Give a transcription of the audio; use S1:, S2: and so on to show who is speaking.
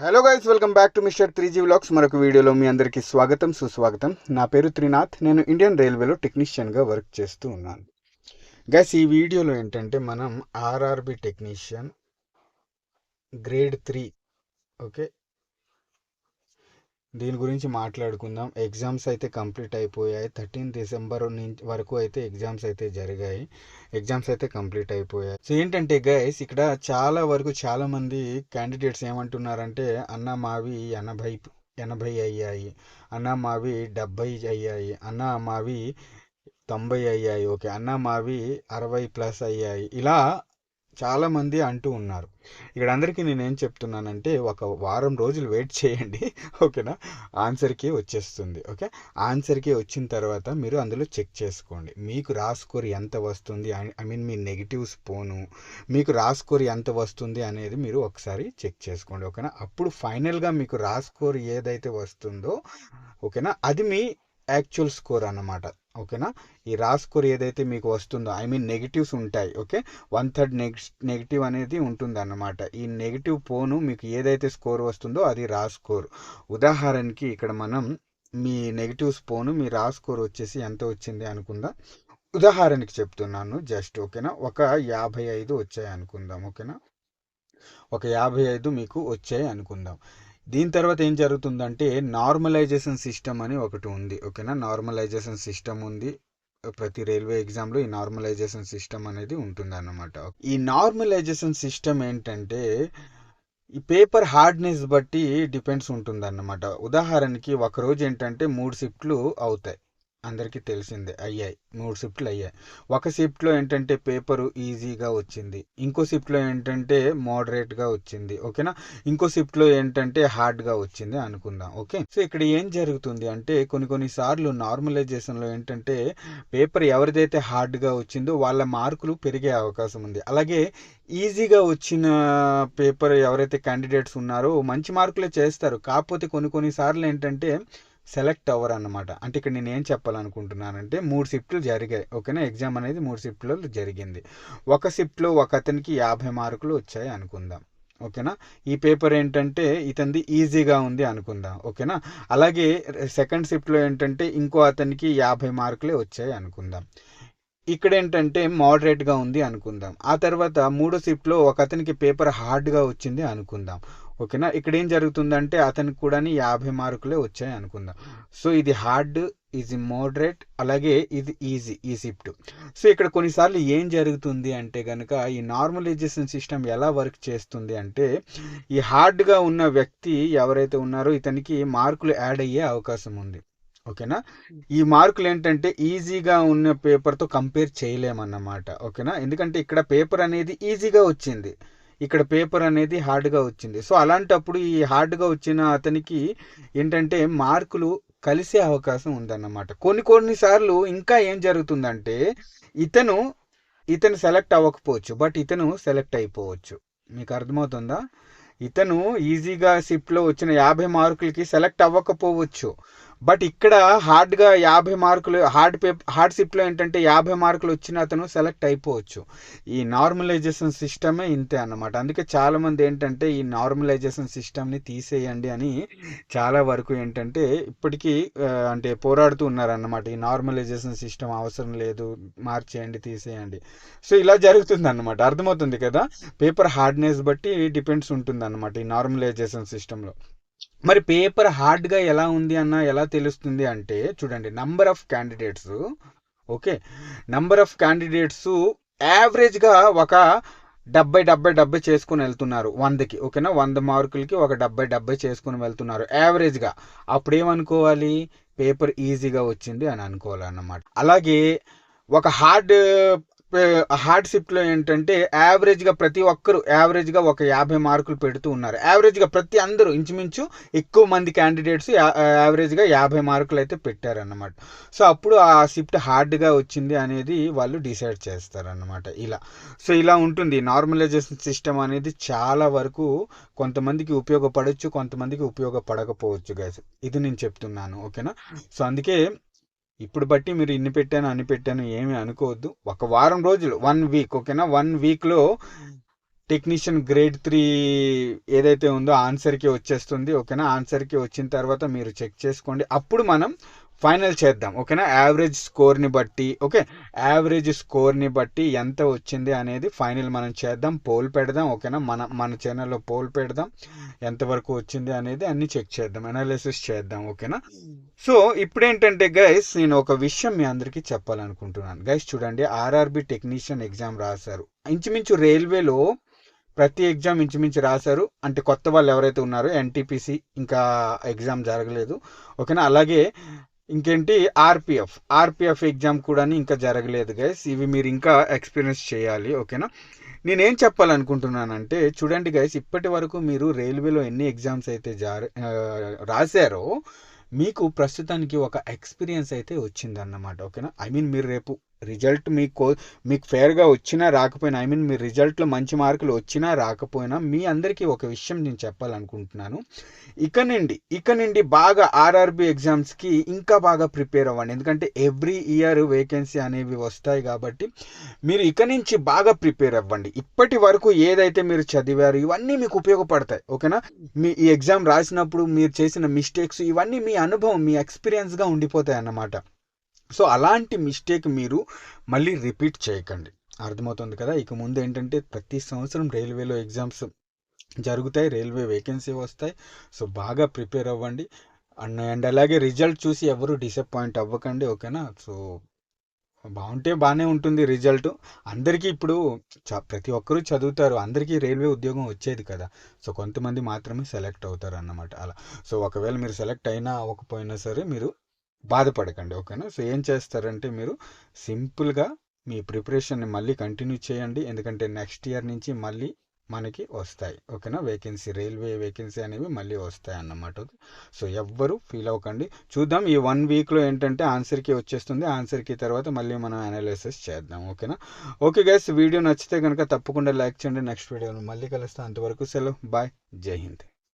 S1: Hello guys welcome back to Mr three G vlogs మరొక వీడియోలో మీ అందరికీ స్వాగతం సుస్వాగతం. నా పేరు త్రినాథ్. నేను ఇండియన్ రైల్వేలో టెక్నీషియన్గా వర్క్ చేస్తూ ఉన్నాను. గైస్ ఈ వీడియోలో ఏంటంటే మనం RRB technician grade three okay దీని గురించి మాట్లాడుకుందాం. ఎగ్జామ్స్ అయితే కంప్లీట్ అయిపోయాయి. థర్టీన్ డిసెంబర్ నుంచి వరకు అయితే ఎగ్జామ్స్ అయితే జరిగాయి. ఎగ్జామ్స్ అయితే కంప్లీట్ అయిపోయాయి. సో ఏంటంటే గైస్ ఇక్కడ చాలా వరకు చాలా మంది క్యాండిడేట్స్ ఏమంటున్నారంటే అన్న మావి ఎనభై ఎనభై అయ్యాయి. అన్న మావి డెబ్బై అయ్యాయి. అన్న మావి తొంభై అయ్యాయి. ఓకే. అన్న మావి అరవై ప్లస్ అయ్యాయి. ఇలా చాలామంది అంటూ ఉన్నారు. ఇక్కడ అందరికీ నేనేం చెప్తున్నానంటే ఒక వారం రోజులు వెయిట్ చేయండి ఓకేనా? ఆన్సర్కి వచ్చేస్తుంది ఓకే? ఆన్సర్కి వచ్చిన తర్వాత మీరు అందులో చెక్ చేసుకోండి. మీకు రా స్కోర్ ఎంత వస్తుంది? ఐ మీన్ మీ నెగిటివ్స్ పోను మీకు రా స్కోర్ ఎంత వస్తుంది అనేది మీరు ఒకసారి చెక్ చేసుకోండి ఓకేనా? అప్పుడు ఫైనల్గా మీకు రా స్కోర్ ఏదైతే వస్తుందో ఓకేనా? అది మీ యాక్చువల్ స్కోర్ అన్నమాట. ఓకేనా? ఈ రాస్కోర్ ఏదైతే మీకు వస్తుందో ఐ మీన్ నెగిటివ్స్ ఉంటాయి ఓకే? వన్ థర్డ్ నెగిటివ్ అనేది ఉంటుంది అన్నమాట ఈ నెగిటివ్ పోను మీకు ఏదైతే స్కోర్ వస్తుందో అది రా స్కోర్ ఉదాహరణకి ఇక్కడ మనం మీ నెగిటివ్స్ పోను మీ రా స్కోర్ వచ్చేసి ఎంత వచ్చింది అనుకుందాం. ఉదాహరణకి చెప్తున్నాను జస్ట్ ఓకేనా? ఒక యాభై ఐదు వచ్చాయి అనుకుందాం ఓకేనా? ఒక యాభై ఐదు మీకు వచ్చాయి అనుకుందాం. దీని తర్వాత ఏం జరుగుతుందంటే నార్మలైజేషన్ సిస్టమ్ అని ఒకటి ఉంది ఓకేనా? నార్మలైజేషన్ సిస్టమ్ ఉంది. ప్రతి రైల్వే ఎగ్జామ్లో ఈ నార్మలైజేషన్ సిస్టమ్ అనేది ఉంటుంది అన్నమాట ఈ నార్మలైజేషన్ సిస్టమ్ ఏంటంటే ఈ పేపర్ హార్డ్నెస్ బట్టి డిపెండ్స్ ఉంటుంది అన్నమాట ఉదాహరణకి ఒక రోజు ఏంటంటే మూడు షిఫ్ట్లు అవుతాయి. అందరికీ తెలిసిందే అయ్యాయి. మూడు షిఫ్ట్లు అయ్యాయి. ఒక షిఫ్ట్లో ఏంటంటే పేపరు ఈజీగా వచ్చింది. ఇంకో షిఫ్ట్లో ఏంటంటే మోడరేట్గా వచ్చింది. ఓకేనా? ఇంకో షిఫ్ట్లో ఏంటంటే హార్డ్గా వచ్చింది అనుకుందాం. ఓకే? సో ఇక్కడ ఏం జరుగుతుంది అంటే కొన్ని కొన్ని సార్లు నార్మలైజేషన్లో ఏంటంటే పేపర్ ఎవరిదైతే హార్డ్గా వచ్చిందో వాళ్ళ మార్కులు పెరిగే అవకాశం ఉంది. అలాగే ఈజీగా వచ్చిన పేపర్ ఎవరైతే క్యాండిడేట్స్ ఉన్నారో మంచి మార్కులే చేస్తారు. కాకపోతే కొన్ని కొన్ని సార్లు ఏంటంటే సెలెక్ట్ అవ్వరు అనమాట అంటే ఇక్కడ నేను ఏం చెప్పాలనుకుంటున్నానంటే మూడు షిఫ్ట్లు జరిగాయి. ఓకేనా? ఎగ్జామ్ అనేది మూడు షిఫ్ట్లలో జరిగింది. ఒక షిఫ్ట్లో ఒక అతనికి యాభై మార్కులు వచ్చాయి అనుకుందాం. ఓకేనా? ఈ పేపర్ ఏంటంటే ఇతనిది ఈజీగా ఉంది అనుకుందాం. ఓకేనా? అలాగే సెకండ్ షిఫ్ట్లో ఏంటంటే ఇంకో అతనికి యాభై మార్కులే వచ్చాయి అనుకుందాం. ఇక్కడ ఏంటంటే మోడరేట్గా ఉంది అనుకుందాం. ఆ తర్వాత మూడో షిఫ్ట్లో ఒక అతనికి పేపర్ హార్డ్గా వచ్చింది అనుకుందాం. ఓకేనా? ఇక్కడ ఏం జరుగుతుందంటే అతనికి కూడా యాభై మార్కులే వచ్చాయి అనుకుందాం. సో ఇది హార్డ్ ఇది మోడరేట్ అలాగే ఇది ఈజీ ఈ షిఫ్ట్. సో ఇక్కడ కొన్నిసార్లు ఏం జరుగుతుంది అంటే కనుక ఈ నార్మలైజేషన్ సిస్టమ్ ఎలా వర్క్ చేస్తుంది అంటే ఈ హార్డ్గా ఉన్న వ్యక్తి ఎవరైతే ఉన్నారో ఇతనికి మార్కులు యాడ్ అయ్యే అవకాశం ఉంది. ఓకేనా? ఈ మార్కులు ఏంటంటే ఈజీగా ఉన్న పేపర్తో కంపేర్ చేయలేమన్నమాట. ఓకేనా? ఎందుకంటే ఇక్కడ పేపర్ అనేది ఈజీగా వచ్చింది. ఇక్కడ పేపర్ అనేది హార్డ్గా వచ్చింది. సో అలాంటప్పుడు ఈ హార్డ్గా వచ్చిన అతనికి ఏంటంటే మార్కులు కలిసే అవకాశం ఉందన్నమాట. కొన్ని కొన్నిసార్లు ఇంకా ఏం జరుగుతుందంటే ఇతను ఇతను సెలెక్ట్ అవ్వకపోవచ్చు బట్ ఇతను సెలెక్ట్ అయిపోవచ్చు. మీకు అర్థమవుతుందా? ఇతను ఈజీగా షిఫ్ట్లో వచ్చిన యాభై మార్కులకి సెలెక్ట్ అవ్వకపోవచ్చు. బట్ ఇక్కడ హార్డ్గా యాభై మార్కులు హార్డ్ పేపర్ హార్డ్ సిప్లో ఏంటంటే యాభై మార్కులు వచ్చిన అతను సెలెక్ట్ అయిపోవచ్చు. ఈ నార్మలైజేషన్ సిస్టమే ఇంతే అన్నమాట. అందుకే చాలామంది ఏంటంటే ఈ నార్మలైజేషన్ సిస్టమ్ని తీసేయండి అని చాలా వరకు ఏంటంటే ఇప్పటికీ అంటే పోరాడుతూ ఉన్నారన్నమాట. ఈ నార్మలైజేషన్ సిస్టమ్ అవసరం లేదు మార్చేయండి తీసేయండి. సో ఇలా జరుగుతుంది అన్నమాట అర్థమవుతుంది కదా? పేపర్ హార్డ్నెస్ బట్టి డిపెండ్స్ ఉంటుంది అన్నమాట ఈ నార్మలైజేషన్ సిస్టంలో మరి పేపర్ హార్డ్గా ఎలా ఉంది అన్న ఎలా తెలుస్తుంది అంటే చూడండి number of candidates okay? Number of candidates యావరేజ్గా ఒక డెబ్బై డెబ్బై డెబ్బై చేసుకుని వెళ్తున్నారు వందకి ఓకేనా? వంద మార్కులకి ఒక డెబ్బై డెబ్బై చేసుకుని వెళ్తున్నారు యావరేజ్గా అప్పుడు ఏమనుకోవాలి పేపర్ ఈజీగా వచ్చింది అని అనుకోవాలన్నమాట. అలాగే ఒక హార్డ్ హార్డ్ షిఫ్ట్లో ఏంటంటే యావరేజ్గా ప్రతి ఒక్కరు యావరేజ్గా ఒక యాభై మార్కులు పెడుతూ ఉన్నారు. యావరేజ్గా ప్రతి అందరూ ఇంచుమించు ఎక్కువ మంది క్యాండిడేట్స్ యావరేజ్గా యాభై మార్కులు అయితే పెట్టారన్నమాట. సో అప్పుడు ఆ షిఫ్ట్ హార్డ్గా వచ్చింది అనేది వాళ్ళు డిసైడ్ చేస్తారన్నమాట ఇలా. సో ఇలా ఉంటుంది. నార్మలైజేషన్ సిస్టమ్ అనేది చాలా వరకు కొంతమందికి ఉపయోగపడవచ్చు కొంతమందికి ఉపయోగపడకపోవచ్చు గైస్ ఇది నేను చెప్తున్నాను ఓకేనా? సో అందుకే ఇప్పుడు బట్టి మీరు ఇన్ని పెట్టాను అన్ని పెట్టాను ఏమి అనుకోవద్దు. ఒక వారం రోజులు వన్ వీక్ ఓకేనా వన్ వీక్లో టెక్నీషియన్ గ్రేడ్ త్రీ ఏదైతే ఉందో ఆన్సర్కి వచ్చేస్తుంది ఓకేనా ఆన్సర్కి వచ్చిన తర్వాత మీరు చెక్ చేసుకోండి. అప్పుడు మనం ఫైనల్ చేద్దాం ఓకేనా? యావరేజ్ స్కోర్ని బట్టి ఓకే? యావరేజ్ స్కోర్ని బట్టి ఎంత వచ్చింది అనేది ఫైనల్ మనం చేద్దాం పోల్ పెడదాం ఓకేనా? మన మన ఛానల్లో పోల్ పెడదాం ఎంతవరకు వచ్చింది అనేది అన్ని చెక్ చేద్దాం అనాలిసిస్ చేద్దాం ఓకేనా? సో ఇప్పుడు ఏంటంటే గైస్ నేను ఒక విషయం మీ అందరికీ చెప్పాలనుకుంటున్నాను. గైస్ చూడండి ఆర్ఆర్బి టెక్నీషియన్ ఎగ్జామ్ రాశారు. ఇంచుమించు రైల్వేలో ప్రతి ఎగ్జామ్ ఇంచుమించు రాశారు. అంటే కొత్త వాళ్ళు ఎవరైతే ఉన్నారో ఎన్టీపీసీ ఇంకా ఎగ్జామ్ జరగలేదు ఓకేనా? అలాగే ఇంకేంటి? ఆర్పిఎఫ్. ఆర్పిఎఫ్ ఎగ్జామ్ కూడా ఇంకా జరగలేదు గైస్ ఇవి మీరు ఇంకా ఎక్స్పీరియన్స్ చేయాలి ఓకేనా? నేనేం చెప్పాలనుకుంటున్నానంటే చూడండి గైస్ ఇప్పటి వరకు మీరు రైల్వేలో ఎన్ని ఎగ్జామ్స్ అయితే జార రాశారో మీకు ప్రస్తుతానికి ఒక ఎక్స్పీరియన్స్ అయితే వచ్చిందన్నమాట ఓకేనా? ఐ మీన్ మీరు రేపు రిజల్ట్ మీకు మీకు ఫేర్గా వచ్చినా రాకపోయినా ఐ మీన్ మీ రిజల్ట్లో మంచి మార్కులు వచ్చినా రాకపోయినా మీ అందరికీ ఒక విషయం నేను చెప్పాలనుకుంటున్నాను. ఇక నుండి ఇక నుండి బాగా ఆర్ఆర్బి ఎగ్జామ్స్కి ఇంకా బాగా ప్రిపేర్ అవ్వండి. ఎందుకంటే ఎవ్రీ ఇయర్ వేకెన్సీ అనేవి వస్తాయి కాబట్టి మీరు ఇక నుంచి బాగా ప్రిపేర్ అవ్వండి. ఇప్పటి వరకు ఏదైతే మీరు చదివారు ఇవన్నీ మీకు ఉపయోగపడతాయి ఓకేనా? మీ ఈ ఎగ్జామ్ రాసినప్పుడు మీరు చేసిన మిస్టేక్స్ ఇవన్నీ మీ అనుభవం మీ ఎక్స్పీరియన్స్గా ఉండిపోతాయి అన్నమాట. సో అలాంటి మిస్టేక్ మీరు మళ్ళీ రిపీట్ చేయకండి. అర్థమవుతుంది కదా? ఇక ముందు ఏంటంటే ప్రతి సంవత్సరం రైల్వేలో ఎగ్జామ్స్ జరుగుతాయి రైల్వే వేకెన్సీ వస్తాయి. సో బాగా ప్రిపేర్ అవ్వండి. అండ్ అండ్ అలాగే రిజల్ట్ చూసి ఎవరు డిసప్పాయింట్ అవ్వకండి ఓకేనా? సో బాగుంటే బాగానే ఉంటుంది రిజల్ట్. అందరికీ ఇప్పుడు చ- ప్రతి ఒక్కరూ చదువుతారు. అందరికీ రైల్వే ఉద్యోగం వచ్చేది కదా? సో కొంతమంది మాత్రమే సెలెక్ట్ అవుతారు అన్నమాట అలా. సో ఒకవేళ మీరు సెలెక్ట్ అయినా అవ్వకపోయినా సరే మీరు బాధపడకండి ఓకేనా? సో ఏం చేస్తారంటే మీరు సింపుల్గా మీ ప్రిపరేషన్ని మళ్ళీ కంటిన్యూ చేయండి. ఎందుకంటే నెక్స్ట్ ఇయర్ నుంచి మళ్ళీ మనకి వస్తాయి ఓకేనా? వేకెన్సీ రైల్వే వేకెన్సీ అనేవి మళ్ళీ వస్తాయి అన్నమాట. ఓకే సో ఎవ్వరు ఫీల్ అవ్వకండి. చూద్దాం ఈ వన్ వీక్లో ఏంటంటే ఆన్సర్కి వచ్చేస్తుంది. ఆన్సర్కి తర్వాత మళ్ళీ మనం అనాలిసిస్ చేద్దాం ఓకేనా? ఓకే గైస్ వీడియో నచ్చితే కనుక తప్పకుండా లైక్ చేయండి. నెక్స్ట్ వీడియోలో మళ్ళీ కలుస్తాం. అంతవరకు సెలవు. బాయ్. జై హింద్.